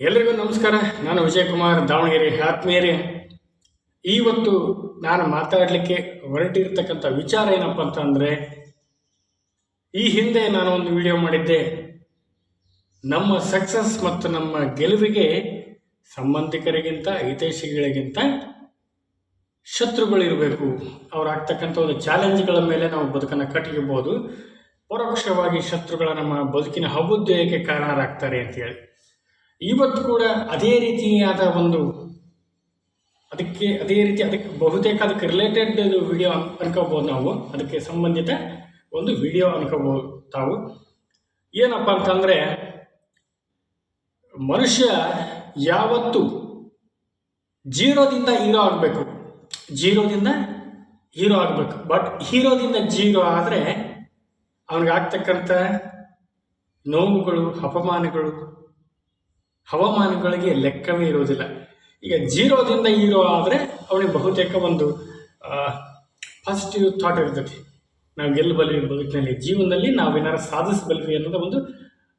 ಎಲ್ರಿಗೂ ನಮಸ್ಕಾರ. ನಾನು ವಿಜಯಕುಮಾರ್ ದಾವಣಗೆರೆ ಆತ್ಮೀಯರೇ. ಇವತ್ತು ನಾನು ಮಾತಾಡಲಿಕ್ಕೆ ಹೊರಟಿರ್ತಕ್ಕಂಥ ವಿಚಾರ ಏನಪ್ಪ ಅಂತಂದರೆ, ಈ ಹಿಂದೆ ನಾನು ಒಂದು ವಿಡಿಯೋ ಮಾಡಿದ್ದೆ. ನಮ್ಮ ಸಕ್ಸಸ್ ಮತ್ತು ನಮ್ಮ ಗೆಲುವಿಗೆ ಸಂಬಂಧಿಕರಿಗಿಂತ, ಹಿತೈಷಿಗಳಿಗಿಂತ ಶತ್ರುಗಳಿರಬೇಕು ಅವ್ರು ಆಗ್ತಕ್ಕಂಥ ಒಂದು ಚಾಲೆಂಜ್ಗಳ ಮೇಲೆ ನಾವು ಬದುಕನ್ನು ಕಟ್ಟಿಗೆಬಹುದು ಪರೋಕ್ಷವಾಗಿ ಶತ್ರುಗಳ ನಮ್ಮ ಬದುಕಿನ ಅಭ್ಯುದಯಕ್ಕೆ ಕಾರಣರಾಗ್ತಾರೆ ಅಂತೇಳಿ. ಇವತ್ತು ಕೂಡ ಅದೇ ರೀತಿಯಾದ ಒಂದು ಅದಕ್ಕೆ ಅದೇ ರೀತಿ ಅದಕ್ಕೆ ಬಹುತೇಕ ಅದಕ್ಕೆ ರಿಲೇಟೆಡ್ ವಿಡಿಯೋ ಅನ್ಕೋಬೋದು ನಾವು. ಅದಕ್ಕೆ ಸಂಬಂಧಿತ ಒಂದು ವಿಡಿಯೋ ಅನ್ಕೋಬೋದು ತಾವು. ಏನಪ್ಪ ಅಂತಂದರೆ, ಮನುಷ್ಯ ಯಾವತ್ತು ಜೀರೋದಿಂದ ಹೀರೋ ಆಗಬೇಕು. ಜೀರೋದಿಂದ ಹೀರೋ ಆಗಬೇಕು. ಬಟ್ ಹೀರೋದಿಂದ ಜೀರೋ ಆದರೆ ಅವನಿಗಾಗ್ತಕ್ಕಂಥ ನೋವುಗಳು, ಅಪಮಾನಗಳು ಹವಾಮಾನಗಳಿಗೆ ಲೆಕ್ಕವೇ ಇರೋದಿಲ್ಲ ಈಗ ಜೀರೋದಿಂದ ಹೀರೋ ಆದರೆ ಅವನಿಗೆ ಬಹುತೇಕ ಒಂದು ಪಾಸಿಟಿವ್ ಥಾಟ್ ಇರ್ತೈತಿ ನಾವು ಗೆಲ್ಲಬಲ್ವಿ ಬದುಕಿನಲ್ಲಿ, ಜೀವನದಲ್ಲಿ ನಾವೇನಾರು ಸಾಧಿಸಬಲ್ವಿ ಅನ್ನೋದು ಒಂದು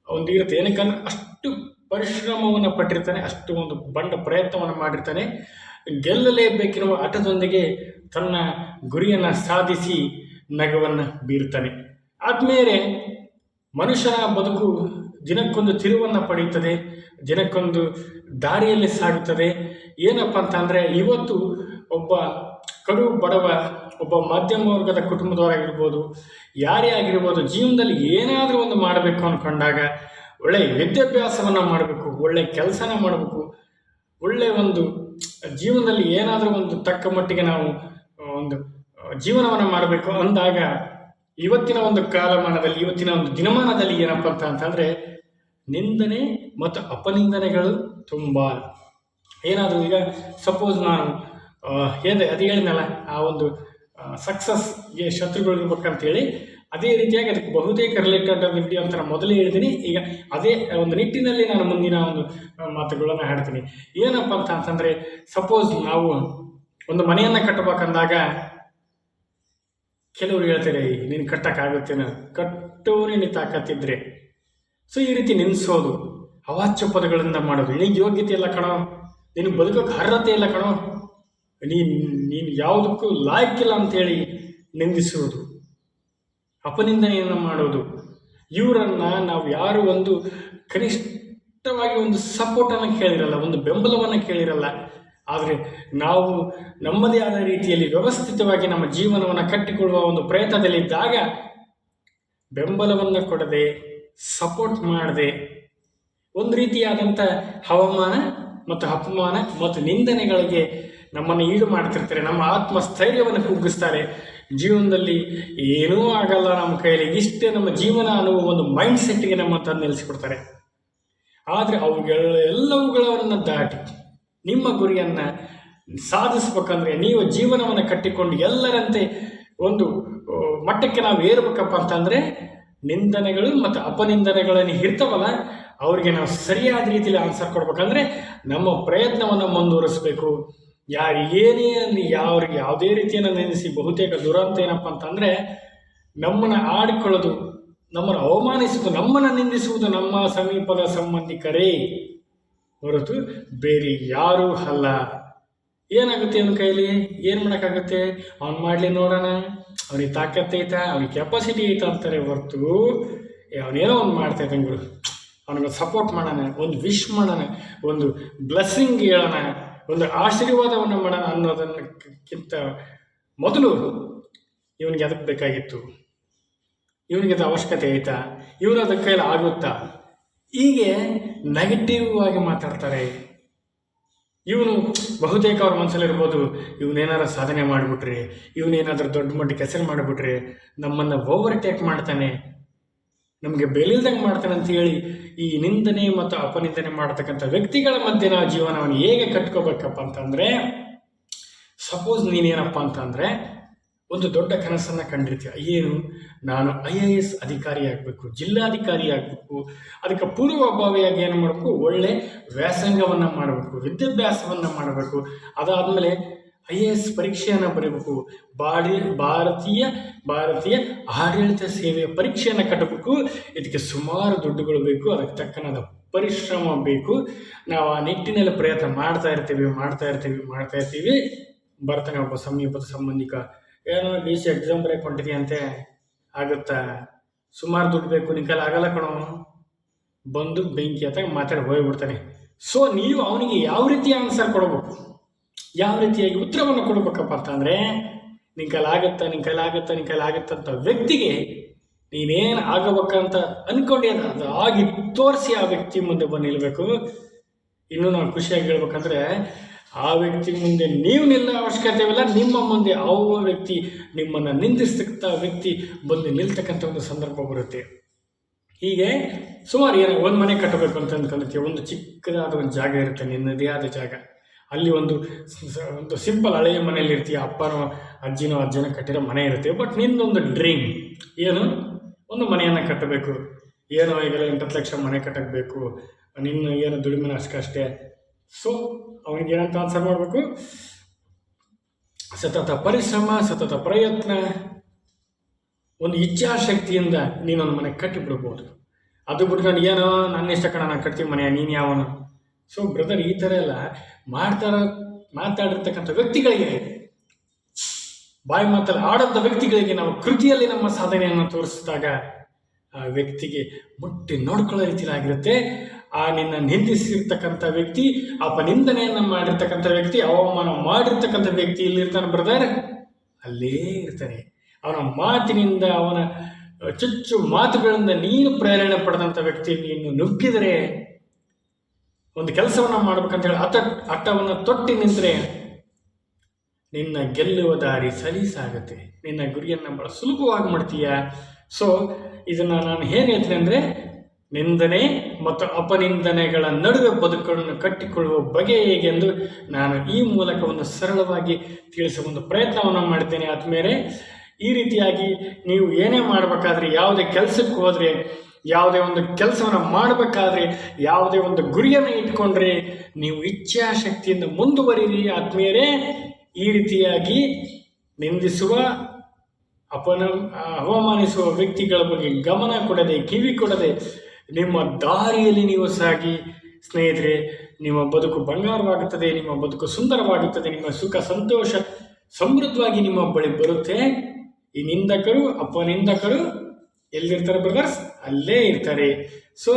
ಒಂದು ಇರುತ್ತೆ. ಏನಕ್ಕಂದ್ರೆ ಅಷ್ಟು ಪರಿಶ್ರಮವನ್ನು ಪಟ್ಟಿರ್ತಾನೆ, ಅಷ್ಟು ಒಂದು ಬಂಡ ಪ್ರಯತ್ನವನ್ನು ಮಾಡಿರ್ತಾನೆ. ಗೆಲ್ಲಲೇಬೇಕಿರುವ ಆಟದೊಂದಿಗೆ ತನ್ನ ಗುರಿಯನ್ನು ಸಾಧಿಸಿ ನಗವನ್ನು ಬೀರ್ತಾನೆ. ಆದ್ಮೇಲೆ ಮನುಷ್ಯನ ಬದುಕು ದಿನಕ್ಕೊಂದು ತಿರುವನ್ನು ಪಡೆಯುತ್ತದೆ, ದಿನಕ್ಕೊಂದು ದಾರಿಯಲ್ಲಿ ಸಾಗುತ್ತದೆ. ಏನಪ್ಪ ಅಂತ ಅಂದರೆ, ಇವತ್ತು ಒಬ್ಬ ಕಡು ಬಡವ, ಒಬ್ಬ ಮಧ್ಯಮ ವರ್ಗದ ಕುಟುಂಬದವರಾಗಿರ್ಬೋದು ಯಾರೇ ಆಗಿರ್ಬೋದು, ಜೀವನದಲ್ಲಿ ಏನಾದರೂ ಒಂದು ಮಾಡಬೇಕು ಅಂದ್ಕೊಂಡಾಗ ಒಳ್ಳೆಯ ವಿದ್ಯಾಭ್ಯಾಸವನ್ನು ಮಾಡಬೇಕು ಒಳ್ಳೆಯ ಕೆಲಸನ ಮಾಡಬೇಕು ಒಳ್ಳೆಯ ಒಂದು ಜೀವನದಲ್ಲಿ ಏನಾದರೂ ಒಂದು ತಕ್ಕ ಮಟ್ಟಿಗೆ ನಾವು ಒಂದು ಜೀವನವನ್ನು ಮಾಡಬೇಕು ಅಂದಾಗ ಇವತ್ತಿನ ಒಂದು ಕಾಲಮಾನದಲ್ಲಿ, ಇವತ್ತಿನ ಒಂದು ದಿನಮಾನದಲ್ಲಿ ಏನಪ್ಪ ಅಂತ ಅಂತಂದರೆ, ನಿಂದನೆ ಮತ್ತು ಅಪನಿಂದನೆಗಳು ತುಂಬ. ಏನಾದರೂ ಈಗ ಸಪೋಸ್ ನಾನು ಏನು ಅದು ಹೇಳಿದ್ನಲ್ಲ, ಆ ಒಂದು ಸಕ್ಸಸ್ಗೆ ಶತ್ರುಗಳು ಇರ್ಬೇಕಂತೇಳಿ, ಅದೇ ರೀತಿಯಾಗಿ ಅದಕ್ಕೆ ಬಹುತೇಕ ರಿಲೇಟೆಡ್ ವಿಡಿಯೋ ಅಂತ ಮೊದಲೇ ಹೇಳಿದ್ದೀನಿ. ಈಗ ಅದೇ ಒಂದು ನಿಟ್ಟಿನಲ್ಲಿ ನಾನು ಮುಂದಿನ ಒಂದು ಮಾತುಗಳನ್ನು ಹೇಳ್ತೀನಿ ಏನಪ್ಪ ಅಂತ ಅಂತಂದರೆ ಸಪೋಸ್ ನಾವು ಒಂದು ಮನೆಯನ್ನು ಕಟ್ಟಬೇಕಂದಾಗ ಕೆಲವರು ಹೇಳ್ತಾರೆ ನೀನು ಕಟ್ಟಕ್ಕಾಗುತ್ತೇನ? ಕಟ್ಟೋನೇ ನೀನು ತಾಕತ್ತಿದ್ರೆ. ಸೊ ಈ ರೀತಿ ನೆನ್ಸೋದು. ಅವಾಚ್ಯ ಪದಗಳಿಂದ ಮಾಡೋದು. ನಿನಗೆ ಯೋಗ್ಯತೆ ಇಲ್ಲ ಕಣೋ. ನಿನಗೆ ಬದುಕೋಕೆ ಅರ್ಹತೆ ಇಲ್ಲ ಕಣೋ. ನೀನು ನೀನು ಯಾವುದಕ್ಕೂ ಲಾಯಕ್ಕಿಲ್ಲ ಅಂಥೇಳಿ ನಿಂದಿಸುವುದು. ಅಪನಿಂದನೆಯನ್ನು ಮಾಡೋದು. ಇವರನ್ನು ನಾವು ಯಾರು ಒಂದು ಕನಿಷ್ಠವಾಗಿ ಒಂದು ಸಪೋರ್ಟನ್ನು ಕೇಳಿರಲ್ಲ, ಒಂದು ಬೆಂಬಲವನ್ನು ಕೇಳಿರಲ್ಲ. ಆದರೆ ನಾವು ನಮ್ಮದೇ ಆದ ರೀತಿಯಲ್ಲಿ ವ್ಯವಸ್ಥಿತವಾಗಿ ನಮ್ಮ ಜೀವನವನ್ನು ಕಟ್ಟಿಕೊಳ್ಳುವ ಒಂದು ಪ್ರಯತ್ನದಲ್ಲಿದ್ದಾಗ ಬೆಂಬಲವನ್ನು ಕೊಡದೆ ಸಪೋರ್ಟ್ ಮಾಡದೆ, ಒಂದು ರೀತಿಯಾದಂಥ ಹವಾಮಾನ ಮತ್ತು ಅಪಮಾನ ಮತ್ತು ನಿಂದನೆಗಳಿಗೆ ನಮ್ಮನ್ನು ಈಡು ಮಾಡ್ತಿರ್ತಾರೆ, ನಮ್ಮ ಆತ್ಮಸ್ಥೈರ್ಯವನ್ನು ಕುಗ್ಗಿಸ್ತಾರೆ. ಜೀವನದಲ್ಲಿ ಏನೂ ಆಗಲ್ಲ ನಮ್ಮ ಕೈಯಲ್ಲಿ ಇಷ್ಟೇ ನಮ್ಮ ಜೀವನ ಅನ್ನುವ ಒಂದು ಮೈಂಡ್ ಸೆಟ್ಗೆ ನಮ್ಮ ತಂದು ನಿಲ್ಲಿಸಿಕೊಡ್ತಾರೆ. ಆದರೆ ಅವುಗಳೆಲ್ಲವುಗಳನ್ನು ದಾಟಿ ನಿಮ್ಮ ಗುರಿಯನ್ನು ಸಾಧಿಸ್ಬೇಕಂದ್ರೆ ನೀವು ಜೀವನವನ್ನು ಕಟ್ಟಿಕೊಂಡು ಎಲ್ಲರಂತೆ ಒಂದು ಮಟ್ಟಕ್ಕೆ ನಾವು ಏರ್ಬೇಕಪ್ಪ ಅಂತಂದರೆ ನಿಂದನೆಗಳು ಮತ್ತು ಅಪನಿಂದನೆಗಳನ್ನು ಇರ್ತವಲ್ಲ ಅವರಿಗೆ ನಾವು ಸರಿಯಾದ ರೀತಿಯಲ್ಲಿ ಆನ್ಸರ್ ಕೊಡ್ಬೇಕಂದ್ರೆ ನಮ್ಮ ಪ್ರಯತ್ನವನ್ನು ಮುಂದುವರಿಸಬೇಕು. ಯಾರು ಏನೇ ಅಲ್ಲಿ ಯಾವ್ರಿಗೆ ಯಾವುದೇ ರೀತಿಯನ್ನು ನಿಂದಿಸಿ ಬಹುತೇಕ ದುರಂತ ಏನಪ್ಪ ಅಂತಂದರೆ ನಮ್ಮನ್ನು ಆಡಿಕೊಳ್ಳೋದು, ನಮ್ಮನ್ನು ಅವಮಾನಿಸುವುದು, ನಮ್ಮನ್ನು ನಿಂದಿಸುವುದು ನಮ್ಮ ಸಮೀಪದ ಸಂಬಂಧಿಕರೇ. ಹೊರತು ಬೇರೆ ಯಾರೂ ಅಲ್ಲ. ಏನಾಗುತ್ತೆ ಅವನ ಕೈಲಿ? ಏನು ಮಾಡೋಕ್ಕಾಗುತ್ತೆ? ಅವ್ನು ಮಾಡಲಿ ನೋಡೋಣ. ಅವ್ನಿಗೆ ತಾಕತ್ತೆ ಐತಾ, ಅವ್ನಿಗೆ ಕೆಪಾಸಿಟಿ ಐತ ಅಂತಾರೆ ಹೊರತು ಅವನೇನೋ ಒಂದು ಮಾಡ್ತಾ ಇದ್ದಂಗಳು ಅವನಿಗೆ ಸಪೋರ್ಟ್ ಮಾಡೋಣ, ಒಂದು ವಿಶ್ ಮಾಡೋಣ, ಒಂದು ಬ್ಲೆಸ್ಸಿಂಗ್ ಹೇಳೋಣ, ಒಂದು ಆಶೀರ್ವಾದವನ್ನು ಮಾಡೋಣ ಅನ್ನೋದನ್ನಕ್ಕಿಂತ ಮೊದಲು ಇವನಿಗೆ ಅದಕ್ಕೆ ಬೇಕಾಗಿತ್ತು? ಇವನಿಗೆ ಅದು ಅವಶ್ಯಕತೆ ಐತಾ? ಇವನು ಅದಕ್ಕೆ ಕೈಲಿ ಆಗುತ್ತಾ? ಹೀಗೆ ನೆಗೆಟಿವ್ ಆಗಿ ಮಾತಾಡ್ತಾರೆ. ಇವನು ಬಹುತೇಕ ಅವ್ರ ಮನಸ್ಸಲ್ಲಿರ್ಬೋದು ಇವನೇನಾರ ಸಾಧನೆ ಮಾಡಿಬಿಟ್ರೆ, ಇವನೇನಾದರೂ ದೊಡ್ಡ ಮಟ್ಟಕ್ಕೆ ಹೆಸರು ಮಾಡಿಬಿಟ್ರೆ, ನಮ್ಮನ್ನು ಓವರ್ಟೇಕ್ ಮಾಡ್ತಾನೆ. ನಮಗೆ ಬೆಲಿಲ್ದಂಗೆ ಮಾಡ್ತಾನೆ ಅಂತ ಹೇಳಿ, ಈ ನಿಂದನೆ ಮತ್ತು ಅಪನಿಂದನೆ ಮಾಡ್ತಕ್ಕಂಥ ವ್ಯಕ್ತಿಗಳ ಮಧ್ಯೆ ನಾವು ಜೀವನವನ್ನು ಹೇಗೆ ಕಟ್ಕೋಬೇಕಪ್ಪ ಅಂತಂದರೆ ಸಪೋಸ್ ನೀನೇನಪ್ಪ ಅಂತಂದರೆ ಒಂದು ದೊಡ್ಡ ಕನಸನ್ನು ಕಂಡಿರ್ತೀವಿ. ಏನು ನಾನು ಐ ಎ ಎಸ್ ಅಧಿಕಾರಿ ಆಗಬೇಕು ಜಿಲ್ಲಾಧಿಕಾರಿ ಆಗಬೇಕು ಅದಕ್ಕೆ ಪೂರ್ವಭಾವಿಯಾಗಿ ಏನು ಮಾಡಬೇಕು? ಒಳ್ಳೆ ವ್ಯಾಸಂಗವನ್ನು ಮಾಡಬೇಕು, ವಿದ್ಯಾಭ್ಯಾಸವನ್ನು ಮಾಡಬೇಕು. ಅದಾದಮೇಲೆ ಐ ಎ ಎಸ್ ಪರೀಕ್ಷೆಯನ್ನು ಬರೀಬೇಕು. ಬಾಡಿ ಭಾರತೀಯ ಭಾರತೀಯ ಆಡಳಿತ ಸೇವೆಯ ಪರೀಕ್ಷೆಯನ್ನು ಕಟ್ಟಬೇಕು. ಇದಕ್ಕೆ ಸುಮಾರು ದುಡ್ಡುಗಳು ಬೇಕು. ಅದಕ್ಕೆ ತಕ್ಕನಾದ ಪರಿಶ್ರಮ ಬೇಕು. ನಾವು ಆ ನಿಟ್ಟಿನಲ್ಲಿ ಪ್ರಯತ್ನ ಮಾಡ್ತಾ ಇರ್ತೀವಿ ಮಾಡ್ತಾ ಇರ್ತೀವಿ ಮಾಡ್ತಾ ಇರ್ತೀವಿ. ಬರ್ತಾನೆ ಒಬ್ಬ ಸಮೀಪದ ಸಂಬಂಧಿಕ ಏನೋ ಡಿ ಸಿ ಎಕ್ಸಾಮ್ ಬರೆಯಕ್ಕೆ ಹೊಂಟಿದೆಯಂತೆ ಆಗುತ್ತಾ? ಸುಮಾರು ದುಡ್ಡು ಬೇಕು ನಿಕಲ್ ಆಗಲ್ಲ ಕಣೋ. ಬಂದು ಬೆಂಕಿ ಅಂತ ಮಾತಾಡಿ ಹೋಗ್ಬಿಡ್ತಾನೆ. ಸೊ ನೀವು ಅವನಿಗೆ ಯಾವ ರೀತಿಯ ಆನ್ಸರ್ ಕೊಡಬೇಕು? ಯಾವ ರೀತಿಯಾಗಿ ಉತ್ತರವನ್ನು ಕೊಡ್ಬೇಕಪ್ಪ ಅಂತಂದರೆ ನಿನ್ನ ಕೈಲಿ ಆಗುತ್ತಾ ನಿನ್ನ ಕೈಲಿ ಆಗುತ್ತಾ ನಿನ್ನ ಅಂತ ವ್ಯಕ್ತಿಗೆ ನೀನೇನು ಆಗಬೇಕಂತ ಅನ್ಕೊಂಡಿದ್ದ ಅದು ಆಗಿ ತೋರಿಸಿ ಆ ವ್ಯಕ್ತಿ ಮುಂದೆ ಬಂದು ನಿಲ್ಬೇಕು. ಇನ್ನೂ ನಾನು ಖುಷಿಯಾಗಿ ಹೇಳ್ಬೇಕಂದ್ರೆ ಆ ವ್ಯಕ್ತಿ ಮುಂದೆ ನೀವು ನಿಲ್ಲ ಅವಶ್ಯಕತೆ ಇಲ್ಲ ನಿಮ್ಮ ಮುಂದೆ ಅವ ವ್ಯಕ್ತಿ ನಿಮ್ಮನ್ನು ನಿಂದಿಸ್ತಕ್ಕಂಥ ವ್ಯಕ್ತಿ ಬಂದು ನಿಲ್ತಕ್ಕಂಥ ಒಂದು ಸಂದರ್ಭ ಬರುತ್ತೆ. ಹೀಗೆ ಸುಮಾರು ಏನೋ ಒಂದು ಮನೆ ಕಟ್ಟಬೇಕು ಅಂತ ಅಂದ್ಕೊಂಡಿರ್ತೀವಿ ಒಂದು ಚಿಕ್ಕದಾದ ಒಂದು ಜಾಗ ಇರುತ್ತೆ ನಿನ್ನದೇ ಆದ ಜಾಗ. ಅಲ್ಲಿ ಒಂದು ಒಂದು ಸಿಂಪಲ್ ಹಳೆಯ ಮನೆಯಲ್ಲಿ ಇರ್ತೀಯ, ಅಪ್ಪನೋ ಅಜ್ಜಿನೋ ಅಜ್ಜನ ಕಟ್ಟಿರೋ ಮನೆ ಇರುತ್ತೆ ಬಟ್ ನಿಂದೊಂದು ಡ್ರೀಮ್ ಏನು? ಒಂದು ಮನೆಯನ್ನು ಕಟ್ಟಬೇಕು. ಏನೋ ಈಗೆಲ್ಲ ಎಂಟತ್ತು ಲಕ್ಷ ಮನೆ ಕಟ್ಟಬೇಕು. ನಿನ್ನ ಏನು ದುಡಿಮೆ ಅಷ್ಟಕ್ಕಷ್ಟೇ ಸೊ, ಅವನಿಗೆ ಏನಂತ ಆನ್ಸರ್ ಮಾಡಬೇಕು? ಸತತ ಪರಿಶ್ರಮ, ಸತತ ಪ್ರಯತ್ನ, ಒಂದು ಇಚ್ಛಾಶಕ್ತಿಯಿಂದ ನೀನೊಂದು ಮನೆ ಕಟ್ಟಿಬಿಡ್ಬೋದು. ಅದು ಬಿಟ್ಕೊಂಡು ಏನೋ, ನನ್ನ ಇಷ್ಟ ಕಣ, ನಾನು ಕಟ್ತೀನಿ ಮನೆ ನೀನು ಯಾವನು? ಸೊ ಬ್ರದರ್ ಈ ಥರ ಎಲ್ಲ ಮಾಡ್ತಾರ, ಮಾತಾಡಿರ್ತಕ್ಕಂಥ ವ್ಯಕ್ತಿಗಳಿಗೆ, ಬಾಯಿ ಮಾತಲ್ಲಿ ಆಡಂಥ ವ್ಯಕ್ತಿಗಳಿಗೆ ನಾವು ಕೃತಿಯಲ್ಲಿ ನಮ್ಮ ಸಾಧನೆಯನ್ನು ತೋರಿಸಿದಾಗ ಆ ವ್ಯಕ್ತಿಗೆ ಮುಟ್ಟಿ ನೋಡ್ಕೊಳ್ಳೋ ರೀತಿಯಾಗಿರುತ್ತೆ ಆ ನಿನ್ನ ನಿಂದಿಸಿರ್ತಕ್ಕಂಥ ವ್ಯಕ್ತಿ ಅಪನಿಂದನೆಯನ್ನು ಮಾಡಿರ್ತಕ್ಕಂಥ ವ್ಯಕ್ತಿ ಅವಮಾನ ಮಾಡಿರ್ತಕ್ಕಂಥ ವ್ಯಕ್ತಿ ಇಲ್ಲಿರ್ತಾನೆ ಬ್ರದರ್. ಅಲ್ಲೇ ಇರ್ತಾನೆ. ಅವನ ಮಾತಿನಿಂದ, ಅವನ ಚುಚ್ಚು ಮಾತುಗಳಿಂದ ನೀನು ಪ್ರೇರಣೆ ಪಡೆದಂಥ ವ್ಯಕ್ತಿ ನೀನು ನುಗ್ಗಿದರೆ, ಒಂದು ಕೆಲಸವನ್ನು ಮಾಡ್ಬೇಕಂತ ಹೇಳಿ ಅತ, ಅಟ್ಟವನ್ನು ತೊಟ್ಟಿ ನಿಂತರೆ, ನಿನ್ನ ಗೆಲ್ಲುವ ದಾರಿ ಸಲೀಸಾಗುತ್ತೆ. ನಿನ್ನ ಗುರಿಯನ್ನು ಬಹಳ ಸುಲಭವಾಗಿ ಮಾಡ್ತೀಯ? ಸೊ ಇದನ್ನು ನಾನು ಹೇಗೆ ಹೇಳ್ತೀನಿ ಅಂದರೆ ನಿಂದನೆ ಮತ್ತು ಅಪನಿಂದನೆಗಳ ನಡುವೆ ಬದುಕನ್ನು ಕಟ್ಟಿಕೊಳ್ಳುವ ಬಗೆ ಹೇಗೆಂದು ನಾನು ಈ ಮೂಲಕ ಒಂದು ಸರಳವಾಗಿ ತಿಳಿಸುವ ಒಂದು ಪ್ರಯತ್ನವನ್ನು ಮಾಡಿದ್ದೇನೆ. ಆದಮೇಲೆ ಈ ರೀತಿಯಾಗಿ ನೀವು ಏನೇ ಮಾಡಬೇಕಾದ್ರೆ, ಯಾವುದೇ ಕೆಲಸಕ್ಕೆ ಹೋದರೆ, ಯಾವುದೇ ಒಂದು ಕೆಲಸವನ್ನು ಮಾಡಬೇಕಾದ್ರೆ, ಯಾವುದೇ ಒಂದು ಗುರಿಯನ್ನು ಇಟ್ಕೊಂಡ್ರೆ ನೀವು ಇಚ್ಛಾಶಕ್ತಿಯಿಂದ ಮುಂದುವರಿರಿ. ಆದ್ಮೇಲೆ ಈ ರೀತಿಯಾಗಿ ನಿಂದಿಸುವ, ಅಪನ, ಅವಮಾನಿಸುವ ವ್ಯಕ್ತಿಗಳ ಬಗ್ಗೆ ಗಮನ ಕೊಡದೆ ಕಿವಿ ಕೊಡದೆ ನಿಮ್ಮ ದಾರಿಯಲ್ಲಿ ನೀವು ಸಾಗಿ, ಸ್ನೇಹಿತರೆ, ನಿಮ್ಮ ಬದುಕು ಬಂಗಾರವಾಗುತ್ತದೆ, ನಿಮ್ಮ ಬದುಕು ಸುಂದರವಾಗುತ್ತದೆ, ನಿಮ್ಮ ಸುಖ, ಸಂತೋಷ ಸಮೃದ್ಧವಾಗಿ ನಿಮ್ಮ ಬಳಿ ಬರುತ್ತೆ. ಈ ನಿಂದಕರು ಅಪನಿಂದಕರು ಎಲ್ಲಿರ್ತಾರೆ ಬ್ರದರ್ಸ್ ಅಲ್ಲೇ ಇರ್ತಾರೆ. ಸೊ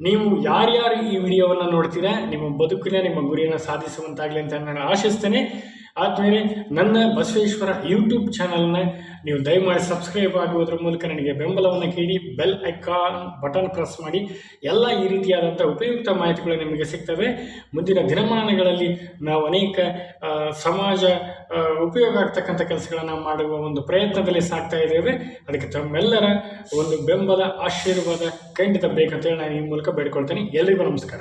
ನೀವು ಯಾರ್ಯಾರು ಈ ವಿಡಿಯೋವನ್ನು ನೋಡ್ತೀರಾ, ನಿಮ್ಮ ಬದುಕಿನ, ನಿಮ್ಮ ಗುರಿಯನ್ನು ಸಾಧಿಸುವಂತಾಗಲಿ ಅಂತ ನಾನು ಆಶಿಸ್ತೇನೆ. ಆದಮೇಲೆ ನನ್ನ ಬಸವೇಶ್ವರ ಯೂಟ್ಯೂಬ್ ಚಾನಲ್ನ ನೀವು ದಯಮಾಡಿ ಸಬ್ಸ್ಕ್ರೈಬ್ ಆಗುವುದರ ಮೂಲಕ ನನಗೆ ಬೆಂಬಲವನ್ನು ಕೇಳಿ ಬೆಲ್ ಐಕಾನ್ ಬಟನ್ ಪ್ರೆಸ್ ಮಾಡಿ, ಎಲ್ಲ ಈ ರೀತಿಯಾದಂಥ ಉಪಯುಕ್ತ ಮಾಹಿತಿಗಳು ನಿಮಗೆ ಸಿಗ್ತವೆ. ಮುಂದಿನ ದಿನಮಾನಗಳಲ್ಲಿ ನಾವು ಅನೇಕ ಸಮಾಜ ಉಪಯೋಗ ಆಗ್ತಕ್ಕಂಥ ಕೆಲಸಗಳನ್ನು ಮಾಡುವ ಒಂದು ಪ್ರಯತ್ನದಲ್ಲಿ ಸಾಗ್ತಾ ಇದ್ದೇವೆ. ಅದಕ್ಕೆ ತಮ್ಮೆಲ್ಲರ ಒಂದು ಬೆಂಬಲ, ಆಶೀರ್ವಾದ, ಖಂಡಿತ ಬೇಕಂತೇಳಿ ನಾನು ಈ ಮೂಲಕ ಬೇಡ್ಕೊಳ್ತೇನೆ. ಎಲ್ರಿಗೂ ನಮಸ್ಕಾರ.